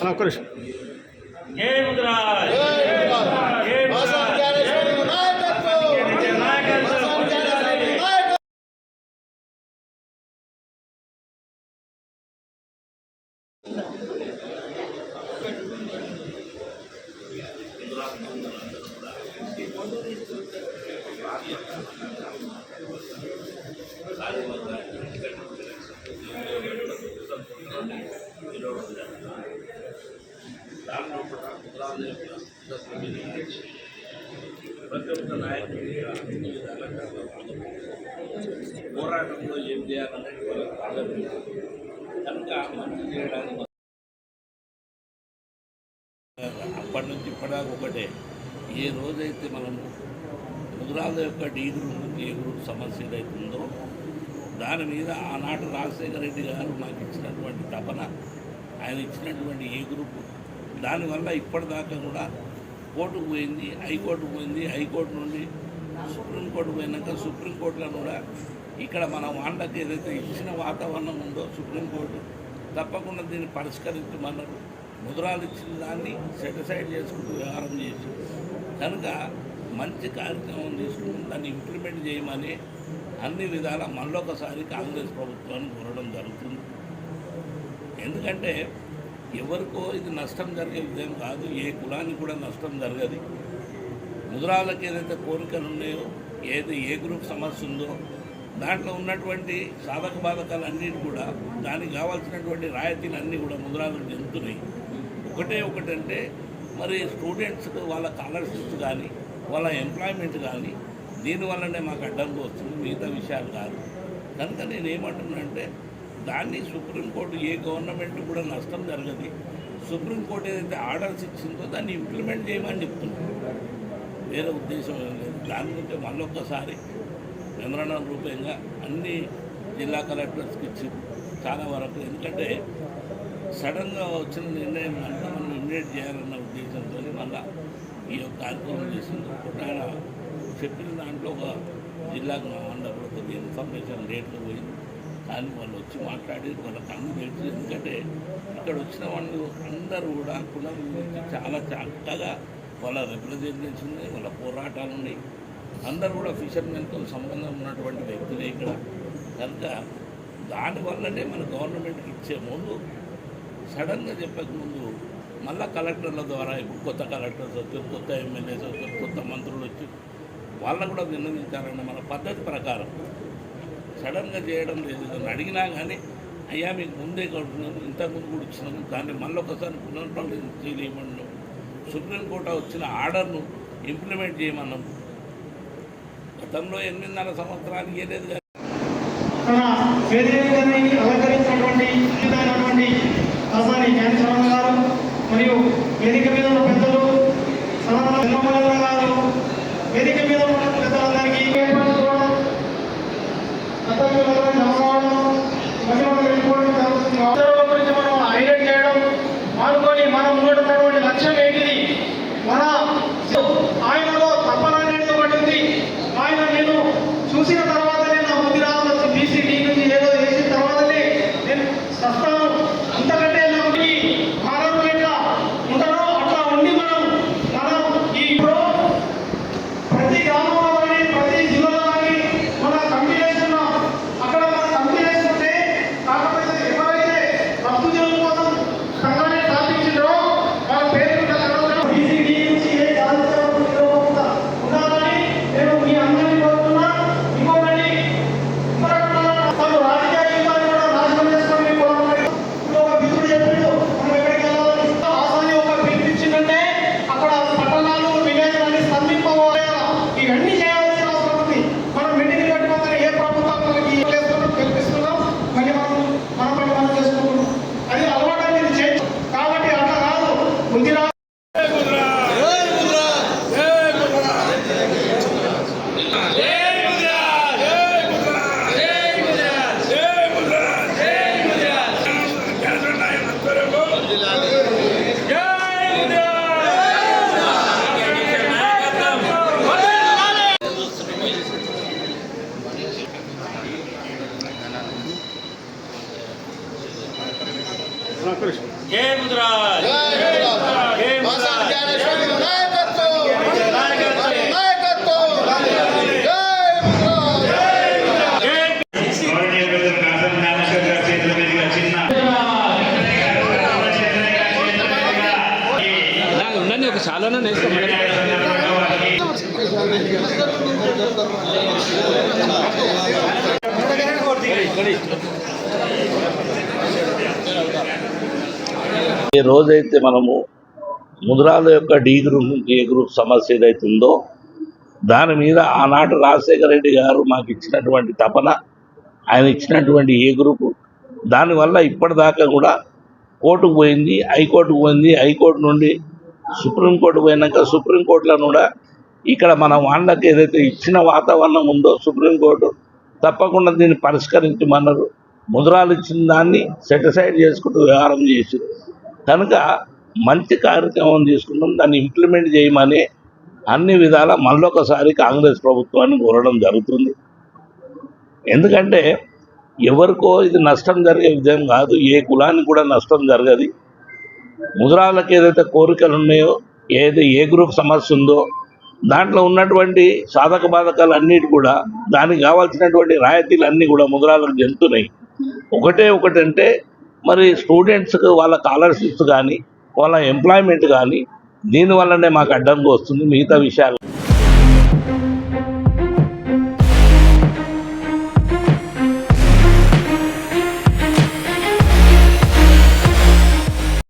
అన్న ఒక్క నిమిషం. జై ముద్రాజ్. ప్రతి ఒక్క నాయకుడి పోరాటంలో ఏం చేయాలనేది వాళ్ళకి ఆలోచన కనుక మంచి చేయడానికి అప్పటి నుంచి ఇప్పటిదాకా ఒకటే. ఏ రోజైతే మనము ముద్రాల యొక్క డీ గ్రూప్ ఏ గ్రూప్ సమస్య ఏదైతుందో ఉందో దాని మీద ఆనాడు రాజశేఖర రెడ్డి గారు నాకు ఇచ్చినటువంటి తపన ఆయన ఇచ్చినటువంటి ఏ గ్రూప్ దానివల్ల ఇప్పటిదాకా కూడా కోర్టుకు పోయింది హైకోర్టుకు పోయింది హైకోర్టు నుండి సుప్రీంకోర్టు పోయినాక సుప్రీంకోర్టులో కూడా ఇక్కడ మన వాళ్ళకి ఏదైతే ఇచ్చిన వాతావరణం ఉందో సుప్రీంకోర్టు తప్పకుండా దీన్ని పరిష్కరించమన్నారు. ముద్రాలు ఇచ్చిన దాన్ని సెటిసైడ్ చేసుకుంటూ వ్యవహారం చేసి కనుక మంచి కార్యక్రమం తీసుకుని దాన్ని ఇంప్లిమెంట్ చేయమని అన్ని విధాల మళ్ళొకసారి కాంగ్రెస్ ప్రభుత్వాన్ని కోరడం జరుగుతుంది. ఎందుకంటే ఎవరికో ఇది నష్టం జరిగే విధం కాదు ఏ కులానికి కూడా నష్టం జరగదు. ముద్రాలకు ఏదైతే కోరికలు ఉన్నాయో ఏది ఏ గ్రూప్ సమస్య ఉందో దాంట్లో ఉన్నటువంటి సాధక బాధకాలు అన్నిటి కూడా దానికి కావాల్సినటువంటి రాయితీలు అన్నీ కూడా ముద్రాలకు చెందుతున్నాయి. ఒకటే ఒకటంటే మరి స్టూడెంట్స్కి వాళ్ళ స్కాలర్షిప్స్ కానీ వాళ్ళ ఎంప్లాయ్మెంట్ కానీ దీనివల్లనే మాకు అడ్డంకి వస్తుంది మిగతా విషయాలు కాదు. కనుక నేను ఏమంటున్నానంటే దాన్ని సుప్రీంకోర్టు ఏ గవర్నమెంట్ కూడా నష్టం జరగదు. సుప్రీంకోర్టు ఏదైతే ఆర్డర్స్ ఇచ్చిందో దాన్ని ఇంప్లిమెంట్ చేయమని చెప్తున్నారు. వేరే ఉద్దేశం ఏం లేదు. దాని గురించి మళ్ళొక్కసారి మెమరణం రూపంగా అన్ని జిల్లా కలెక్టర్స్కి ఇచ్చి చాలా వరకు ఎందుకంటే సడన్గా వచ్చిన నిర్ణయం అంతా మనం ఇమ్మీడియట్ చేయాలన్న ఉద్దేశంతో మళ్ళా ఈ యొక్క కార్యక్రమం చేసింది. ఒకటి ఆయన చెప్పిన దాంట్లో ఒక జిల్లాకు మా అందరూ ఇన్ఫర్మేషన్ రేట్లు పోయింది. కానీ వాళ్ళు వచ్చి మాట్లాడి వాళ్ళ కన్ను తెలుసు ఎందుకంటే ఇక్కడ వచ్చిన వాళ్ళు అందరూ కూడా కులం గురించి చాలా చక్కగా వాళ్ళ రిప్రజెంటేషన్ ఉన్నాయి వాళ్ళ పోరాటాలు ఉన్నాయి. అందరూ కూడా ఫిషర్మెన్తో సంబంధం ఉన్నటువంటి వ్యక్తులే ఇక్కడ. కనుక దానివల్లనే మన గవర్నమెంట్కి ఇచ్చే ముందు సడన్గా చెప్పక ముందు మళ్ళా కలెక్టర్ల ద్వారా ఇప్పుడు కొత్త కలెక్టర్స్ వచ్చారు కొత్త ఎమ్మెల్యేస్ వచ్చారు కొత్త మంత్రులు వచ్చి వాళ్ళని కూడా విన్నవించాలన్న మన పద్ధతి ప్రకారం సడన్గా చేయడం లేదు. నన్ను అడిగినా కానీ అయ్యా మీకు ముందే కడుతున్నాను ఇంతకుముందు కూడా ఇచ్చినాము దాన్ని మళ్ళీ ఒకసారి పునర్పరిశీలన చేయమన్నాం సుప్రీంకోర్టు వచ్చిన ఆర్డర్ను ఇంప్లిమెంట్ చేయమన్నాం గతంలో ఎనిమిదిన్నర సంవత్సరాలు లేదు కానీ అతనికి నమస్కారం మహిళలు వెళ్ళిపోవడం జరుగుతుంది అవసరాల గురించి మనం హైలైట్ చేయడం మానుకొని మనం ఉన్నటువంటి లక్ష్యం ఏంటిది మన ఆయనలో తపన అనేది ఒకటి ఉంది. ఆయన నేను చూసిన ఉందిరా మీదుగా ఈ ఉండండి ఒక శాలోనే నేస్తాం మేడం ఈ ఏ రోజైతే మనము ముద్రాల యొక్క డి గ్రూప్ ఏ గ్రూప్ సమస్య ఏదైతే ఉందో దాని మీద ఆనాడు రాజశేఖర రెడ్డి గారు మాకు ఇచ్చినటువంటి తపన ఆయన ఇచ్చినటువంటి ఏ గ్రూపు దానివల్ల ఇప్పటిదాకా కూడా కోర్టుకు పోయింది హైకోర్టుకు పోయింది హైకోర్టు నుండి సుప్రీంకోర్టు పోయినాక సుప్రీంకోర్టులో కూడా ఇక్కడ మన వాళ్ళకి ఏదైతే ఇచ్చిన వాతావరణం ఉందో సుప్రీంకోర్టు తప్పకుండా దీన్ని పరిష్కరించమన్నారు. ముద్రాలు ఇచ్చిన దాన్ని సెటిసైడ్ చేసుకుంటూ వ్యవహారం చేసి కనుక మంచి కార్యక్రమం తీసుకున్నాం దాన్ని ఇంప్లిమెంట్ చేయమని అన్ని విధాల మళ్ళొకసారి కాంగ్రెస్ ప్రభుత్వాన్ని కోరడం జరుగుతుంది. ఎందుకంటే ఎవరికో ఇది నష్టం జరిగే విధం కాదు ఏ కులానికి కూడా నష్టం జరగదు. ముద్రాలకు ఏదైతే కోరికలు ఉన్నాయో ఏది ఏ గ్రూప్ సమస్య ఉందో దాంట్లో ఉన్నటువంటి సాధక బాధకాలు అన్నిటి కూడా దానికి కావాల్సినటువంటి రాయితీలు అన్నీ కూడా ముద్రాలకు చెందుతున్నాయి ఒకటే ఒకటంటే మరి స్టూడెంట్స్కి వాళ్ళ స్కాలర్షిప్స్ కానీ వాళ్ళ ఎంప్లాయ్మెంట్ కానీ దీనివల్లనే మాకు అడ్డంగా వస్తుంది మిగతా విషయాలు.